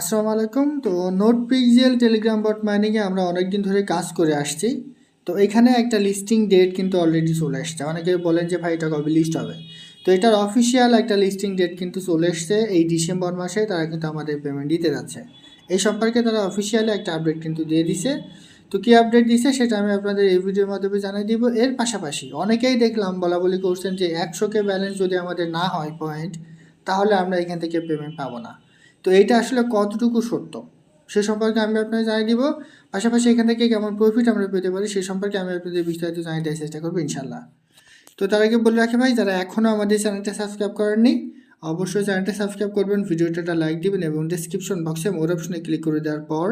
আসসালামু আলাইকুম। তো নোট পিক্সেল টেলিগ্রাম বট মাইনিংয়ে আমরা অনেক দিন ধরে কাজ করে আসছি। তো এখানে একটা লিস্টিং ডেট কিন্তু অলরেডি চলে এসছে। অনেকে বলেন যে, ভাই, এটা কবে লিস্ট হবে? তো এটার অফিসিয়াল একটা লিস্টিং ডেট কিন্তু চলে এসছে এই ডিসেম্বর মাসে। তারা কিন্তু আমাদের পেমেন্ট দিতে যাচ্ছে। এই সম্পর্কে তারা অফিসিয়ালি একটা আপডেট কিন্তু দিয়ে দিছে। তো কী আপডেট দিছে সেটা আমি আপনাদের এই ভিডিওর মাধ্যমে জানিয়ে দিব। এর পাশাপাশি অনেকেই দেখলাম বলা বলি করছেন যে একশোকে ব্যালেন্স যদি আমাদের না হয় পয়েন্ট তাহলে আমরা এখান থেকে পেমেন্ট পাবো না। তো এইটা আসলে কতটুকু সত্য? সে সম্পর্কে আমি আপনাকে জানিয়ে দিব। পাশাপাশি এখান থেকে কেমন প্রফিট আমরা পেতে পারি, সে সম্পর্কে আমি আপনাদের বিস্তারিত জানিয়ে দেওয়ার চেষ্টা করব ইনশাল্লাহ তো তার আগে বলে রাখি ভাই, যারা এখনও আমাদের চ্যানেলটা সাবস্ক্রাইব করেননি, অবশ্যই চ্যানেলটা সাবস্ক্রাইব করবেন, ভিডিওটা লাইক দিবেন এবং ডিসক্রিপশন বক্সে মোর অপশনে ক্লিক করে দেওয়ার পর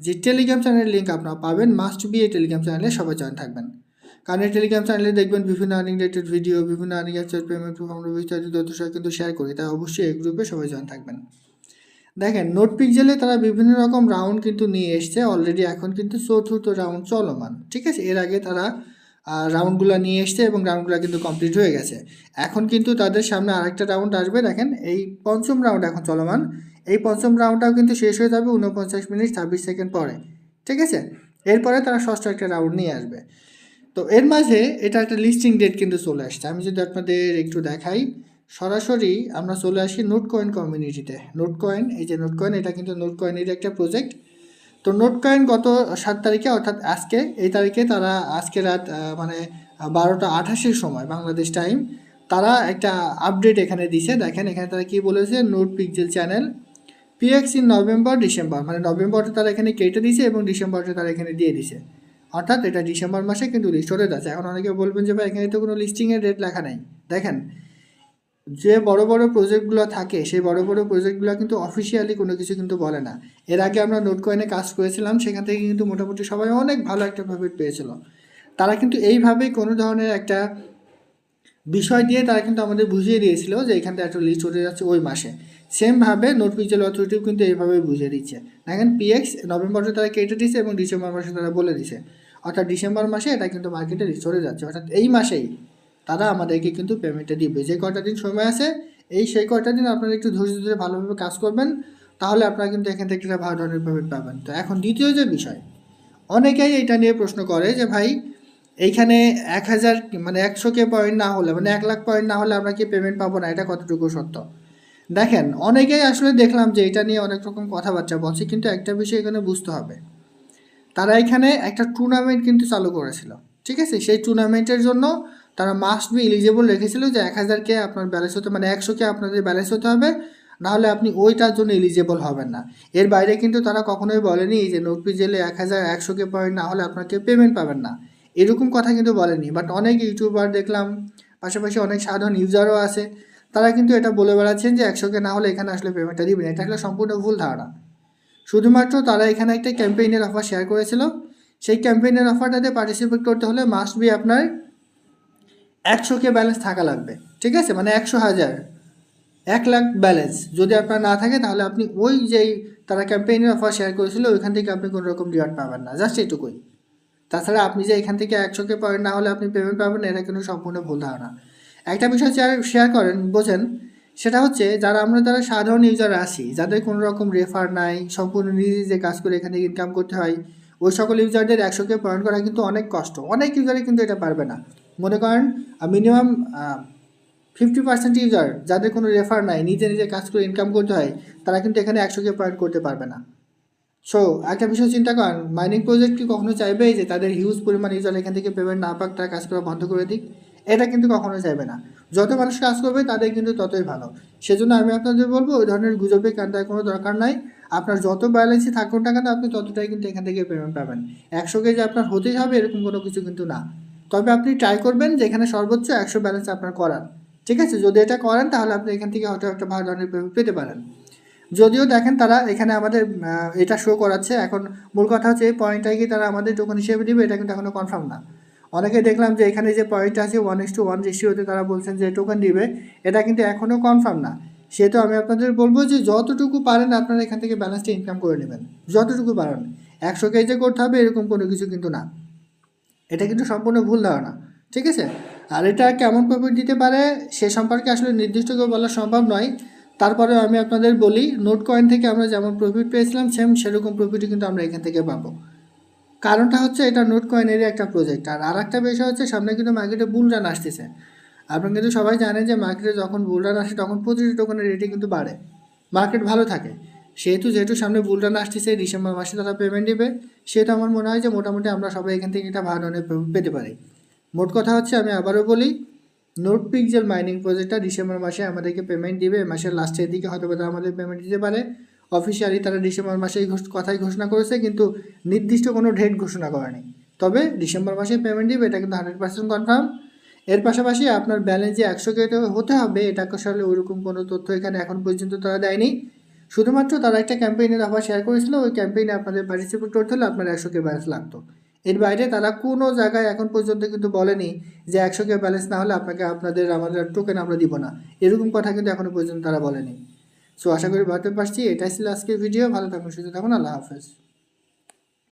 যে টেলিগ্রাম চ্যানেলের লিঙ্ক আপনারা পাবেন মাস্ট বি এই টেলিগ্রাম চ্যানেলে সবাই জয়েন থাকবেন। কারণ এই টেলিগ্রাম চ্যানেলে দেখবেন বিভিন্ন আর্নিং রিলেটেড ভিডিও বিভিন্ন আর্নিং অ্যাপসের পেমেন্ট আমরা বিস্তারিত তথ্য কিন্তু শেয়ার করি, তাই অবশ্যই এই গ্রুপে সবাই জয়েন থাকবেন। দেখেন, নোট পিকজেলে তারা বিভিন্ন রকম রাউন্ড কিন্তু নিয়ে এসছে। অলরেডি এখন কিন্তু চতুর্থ রাউন্ড চলমান, ঠিক আছে? এর আগে তারা রাউন্ডগুলো নিয়ে এসছে এবং রাউন্ডগুলো কিন্তু কমপ্লিট হয়ে গেছে। এখন কিন্তু তাদের সামনে আরেকটা রাউন্ড আসবে, দেখেন, এই পঞ্চম রাউন্ড এখন চলমান। এই পঞ্চম রাউন্ডটাও কিন্তু শেষ হয়ে যাবে উনপঞ্চাশ মিনিট ছাব্বিশ সেকেন্ড পরে, ঠিক আছে? এরপরে তারা ষষ্ঠ একটা রাউন্ড নিয়ে আসবে। তো এর মাঝে এটা একটা লিস্টিং ডেট কিন্তু চলে আসছে। আমি যদি আপনাদের একটু দেখাই। সরাসরি আমরা চলে আসি নোট কয়েন কমিউনিটিতে নোট কয়েন এই যে নোট কয়েন এটা কিন্তু নোট কয়েনের একটা প্রজেক্ট তো নোট কয়েন গত সাত তারিখে, অর্থাৎ আজকে, এই তারিখে তারা আজকে রাত মানে বারোটা আঠাশের সময় বাংলাদেশ টাইম তারা একটা আপডেট এখানে দিছে। দেখেন, এখানে তারা কি বলেছে? Not pixel channel PX in November December মানে নভেম্বরটা তারা এখানে কেটে দিছে এবং ডিসেম্বরটা তারা এখানে দিয়ে দিছে। অর্থাৎ এটা ডিসেম্বর মাসে কিন্তু লিস্ট হতে যাচ্ছে এখন অনেকে বলবেন যে, ভাই, এখানে তো কোনো লিস্টিংয়ের রেট লেখা নেই। দেখেন যে বড় বড় প্রজেক্টগুলো থাকে, সেই বড় বড় প্রজেক্টগুলো কিন্তু অফিসিয়ালি কোনো কিছু কিন্তু বলে না। এর আগে আমরা নোট কয়েনে কাজ করেছিলাম, সেখান থেকে কিন্তু মোটামুটি সবাই অনেক ভালো একটা প্রফিট পেয়েছিল। তারা কিন্তু এইভাবেই কোনো ধরনের একটা বিষয় দিয়ে তারা কিন্তু আমাদের বুঝিয়ে দিয়েছিল যে এখান থেকে একটা লিস্ট হতে যাচ্ছে ওই মাসে। সেমভাবে নোট পিকচার অথরিটিও কিন্তু এইভাবে বুঝিয়ে দিচ্ছে। দেখেন পিএক্স নভেম্বরে তারা কেটে দিচ্ছে এবং ডিসেম্বর মাসে তারা বলে দিছে অর্থাৎ ডিসেম্বর মাসে এটা কিন্তু মার্কেটে লিস্ট হতে যাচ্ছে। অর্থাৎ এই মাসেই তারা আমাদেরকে কিন্তু পেমেন্টটা দিবে। যে কয়টা দিন সময় আছে, এই সেই কয়টা দিন আপনারা একটু ধৈর্য ধরে ভালোভাবে কাজ করবেন, তাহলে আপনারা কিন্তু এখান থেকে একটা ভালো ধরনের পেমেন্ট পাবেন। তো এখন দ্বিতীয় যে বিষয়, অনেকেই এটা নিয়ে প্রশ্ন করে যে, ভাই, এইখানে এক হাজার মানে একশো কে পয়েন্ট না হলে মানে এক লাখ পয়েন্ট না হলে আমরা কি পেমেন্ট পাবো না? এটা কতটুকু সত্য? দেখেন, অনেকেই আসলে দেখলাম যে এটা নিয়ে অনেক রকম কথাবার্তা বলছে, কিন্তু একটা বিষয় এখানে বুঝতে হবে। তারা এখানে একটা টুর্নামেন্ট কিন্তু চালু করেছিল, ঠিক আছে? সেই টুর্নামেন্টের জন্য তারা মাস্ট বি এলিজেবল রেখেছিল যে এক হাজারকে আপনার ব্যালেন্স হতে মানে একশোকে আপনাদের ব্যালেন্স হতে হবে নাহলে আপনি ওইটার জন্য এলিজেবল হবেন না। এর বাইরে কিন্তু তারা কখনোই বলেনি যে নোট জেলে এক হাজার একশোকে পয়েন্ট না হলে আপনাকে পেমেন্ট পাবেন না। এরকম কথা কিন্তু বলেনি বাট অনেক ইউটিউবার দেখলাম, পাশাপাশি অনেক সাধারণ ইউজারও আছে, তারা কিন্তু এটা বলে বেড়াচ্ছেন যে একশোকে না হলে এখানে আসলে পেমেন্টটা দিবেন এটা আসলে সম্পূর্ণ ভুল ধারণা। শুধুমাত্র তারা এখানে একটা ক্যাম্পেইনের অফার শেয়ার করেছিল। সেই ক্যাম্পেইনের অফারটাতে পার্টিসিপেট করতে হলে মাস্ট বি আপনার একশো কে ব্যালেন্স থাকা লাগবে, ঠিক আছে? মানে একশো হাজার। এক লাখ ব্যালেন্স যদি আপনার না থাকে, তাহলে আপনি ওই যেই তারা ক্যাম্পেইনের অফার শেয়ার করেছিল, ওইখান থেকে আপনি কোনো রকম রিওয়ার্ড পাবেন না জাস্ট এইটুকুই। তাছাড়া আপনি যে এখান থেকে একশো কে পয়েন্ট না হলে আপনি পেমেন্ট পাবেন এটা কিন্তু সম্পূর্ণ ভুল ধারণা। একটা বিষয় শেয়ার শেয়ার করেন, বোঝেন, সেটা হচ্ছে যারা আমরা যারা সাধারণ ইউজার আছি, যাদের কোনো রকম রেফার নাই, সম্পূর্ণ নিজে যে কাজ করে এখানে ইনকাম করতে হয়, ওই সকল ইউজারদের একশোকে পয়েন্ট করা কিন্তু অনেক কষ্ট। অনেক ইউজারই কিন্তু এটা পারবে না। মনে করেন মিনিমাম ফিফটি পার্সেন্ট ইউজার যাদের কোনো রেফার নাই, নিজে নিজে কাজ করে ইনকাম করতে হয়, তারা কিন্তু এখানে একশোকে পয়েন্ট করতে পারবে না। সো একটা বিষয় চিন্তা করেন মাইনিং প্রজেক্ট কি কখনো চাইবে যে তাদের হিউজ পরিমাণ ইউজার এখান থেকে পেমেন্ট না পাক, তারা কাজ করা বন্ধ করে দিক? এটা কিন্তু কখনো চাইবে না। যত মানুষ কাজ করবে, তাদের কিন্তু ততই ভালো। সেজন্য আমি আপনাদের বলব, ওই ধরনের গুজবে কান দেওয়ার কোনো দরকার নাই। আপনার যত ব্যালেন্সই থাকুন কেন, আপনি ততটাই কিন্তু এখান থেকে পেমেন্ট পাবেন। একশো কেজি আপনার হতেই হবে, এরকম কোনো কিছু কিন্তু না। তবে আপনি ট্রাই করবেন যে এখানে সর্বোচ্চ একশো ব্যালেন্স আপনার করার। ঠিক আছে? যদি এটা করেন, তাহলে আপনি এখান থেকে হয়তো একটা ভালো ধরনের পেতে পারেন। যদিও দেখেন তারা এখানে আমাদের এটা শো করাচ্ছে। এখন মূল কথা হচ্ছে, এই পয়েন্টটাই কি তারা আমাদের টোকন হিসেবে দিবে? এটা কিন্তু এখনও কনফার্ম না। অনেকে দেখলাম যে এখানে যে পয়েন্টটা আছে ওয়ান ইস টু ওয়ান রেশিওতে তারা বলছেন যে টোকেন দিবে। এটা কিন্তু এখনও কনফার্ম না। সেহেতু আমি আপনাদের বলব যে যতটুকু পারেন, আপনারা এখান থেকে ব্যালেন্সটা ইনকাম করে নেবেন। যতটুকু পারেন। একশো কেজি করতে হবে, এরকম কোনো কিছু কিন্তু না। এটা কিন্তু সম্পূর্ণ ভুল ধারণা, ঠিক আছে? আর এটা কেমন প্রফিট দিতে পারে সে সম্পর্কে আসলে নির্দিষ্ট করে বলা সম্ভব নয়। তারপরেও আমি আপনাদের বলি, নোট কয়েন থেকে আমরা যেমন প্রফিট পেয়েছিলাম, সেম সেরকম প্রফিটই কিন্তু আমরা এখান থেকে পাবো। কারণটা হচ্ছে এটা নোট কয়েনেরই একটা প্রজেক্ট আর আর একটা বিষয় হচ্ছে, সামনে কিন্তু মার্কেটে বুল রান আসতেছে। আপনারা কিন্তু সবাই জানেন যে মার্কেটে যখন বুল রান আসে, তখন প্রতিটি টোকেনের রেটই কিন্তু বাড়ে। মার্কেট ভালো থাকে। সেহেতু যেহেতু সামনে বুল রান আসতেছে ডিসেম্বর মাসে তারা পেমেন্ট দেবে, সেহেতু আমার মনে হয় যে মোটামুটি আমরা সবাই এখান থেকে একটা ভালো পেতে পারি। মোট কথা হচ্ছে আমি আবারও বলি নোট পিকজেল মাইনিং প্রজেক্টটা ডিসেম্বর মাসে আমাদেরকে পেমেন্ট দিবে মাসের লাস্টের দিকে হয়তো তারা আমাদের পেমেন্ট দিতে পারে। অফিসিয়ালি তারা ডিসেম্বর মাসে এই কথাই ঘোষণা করেছে, কিন্তু নির্দিষ্ট কোনো ডেট ঘোষণা করেনি। তবে ডিসেম্বর মাসে পেমেন্ট দিবে, এটা কিন্তু হান্ড্রেড পার্সেন্ট কনফার্ম এর পাশাপাশি আপনার ব্যালেন্স যে একশো কে হতে হবে, এটা আসলে ওইরকম কোনো তথ্য এখানে এখন পর্যন্ত তারা দেয়নি। শুধুমাত্র তারা একটা ক্যাম্পেইনের অফার শেয়ার করেছিল, ওই ক্যাম্পেইনে আপনাদের পার্টিসিপেট করতে হলে আপনার একশো কে ব্যালেন্স লাগতো। এর বাইরে তারা কোনো জায়গায় এখন পর্যন্ত কিন্তু বলেনি যে একশো কে ব্যালেন্স না হলে আপনাকে আপনাদের আমাদের টোকেন আমরা দিব না। এরকম কথা কিন্তু এখনও পর্যন্ত তারা বলেনি। সো আশা করি ভাবতে পারছি। এটাই ছিল আজকের ভিডিও ভালো থাকুন, সুস্থ থাকুন। আল্লাহ হাফেজ।